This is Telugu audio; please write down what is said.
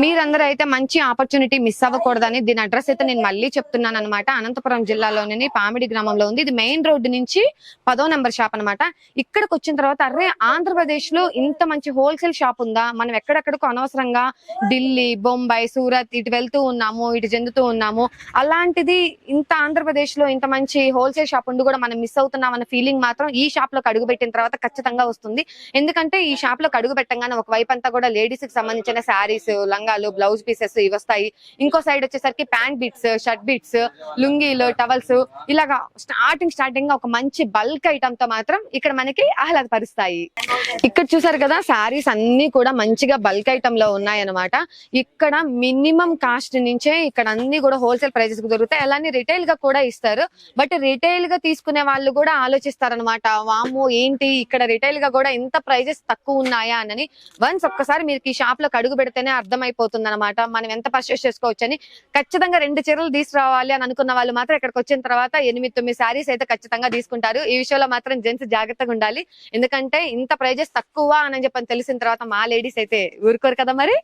మీరందరూ అయితే మంచి ఆపర్చునిటీ మిస్ అవ్వకూడదని దీని అడ్రస్ అయితే నేను మళ్ళీ చెప్తున్నాను అనమాట అనంతపురం జిల్లాలోని పామిడి గ్రామంలో ఉంది. ఇది మెయిన్ రోడ్డు నుంచి పదో నెంబర్ షాప్ అన్నమాట. ఇక్కడికి వచ్చిన తర్వాత అరే ఆంధ్రప్రదేశ్లో ఇంత మంచి హోల్సేల్ షాప్ ఉందా? మనం ఎక్కడెక్కడికో అనవసరంగా ఢిల్లీ బొంబాయి సూరత్ ఇటు వెళ్తూ ఉన్నాము ఇటు చెందుతూ ఉన్నాము. అలాంటిది ఇంత ఆంధ్రప్రదేశ్లో ఇంత మంచి హోల్సేల్ షాప్ ఉండి కూడా మనం మిస్ అవుతున్నాం అన్న ఫీలింగ్ మాత్రం ఈ షాప్లోకి అడుగు పెట్టిన తర్వాత ఖచ్చితంగా వస్తుంది. ఎందుకంటే ఈ షాప్లోకి అడుగు పెట్టంగానే ఒక వైపు అంతా కూడా లేడీస్కి సంబంధించిన శారీస్ లంగాలు బ్లౌజ్ పీసెస్ ఇవి వస్తాయి. ఇంకో సైడ్ వచ్చేసరికి ప్యాంట్ బిట్స్ షర్ట్ బిట్స్ లుంగీలు టవల్స్ ఇలాగా స్టార్టింగ్ స్టార్టింగ్గా ఒక మంచి బల్క్ ఐటమ్తో మాత్రం ఇక్కడ మనకి ఆహ్లాదపరుస్తాయి. ఇక్కడ చూసారు కదా శారీస్ అన్ని కూడా మంచిగా బల్క్ ఐటమ్లో ఉన్నాయన్నమాట. ఇక్కడ మినిమం కాస్ట్ నుంచే ఇక్కడ అన్ని కూడా హోల్సేల్ ప్రైజెస్కు దొరుకుతాయి. అలానే రిటైల్గా కూడా ఇస్తారు. బట్ రిటైల్గా తీసుకునే వాళ్ళు కూడా ఆలోచిస్తారనమాట వాము ఏంటి? ఇక్కడ రిటైల్గా కూడా ఇంత ప్రైజెస్ తక్కువ ఉన్నాయా? అని. వన్స్ ఒక్కసారి మీరు ఈ షాప్లో అడుగు పెడితేనే అర్థమైపోతుంది అనమాట మనం ఎంత పర్చేస్ చేసుకోవచ్చు అని ఖచ్చితంగా రెండు చీరలు తీసుకురావాలి అని అనుకున్న వాళ్ళు మాత్రం ఇక్కడికి వచ్చిన తర్వాత ఎనిమిది తొమ్మిది శారీస్ అయితే ఖచ్చితంగా తీసుకుంటారు. ఈ విషయంలో మాత్రం జెంట్స్ జాగ్రత్తగా ఉండాలి. ఎందుకంటే ఇంత ప్రైజెస్ తక్కువ అని చెప్పని తెలిసిన తర్వాత మా లేడీస్ అయితే ఊరుకోరు కదా మరి?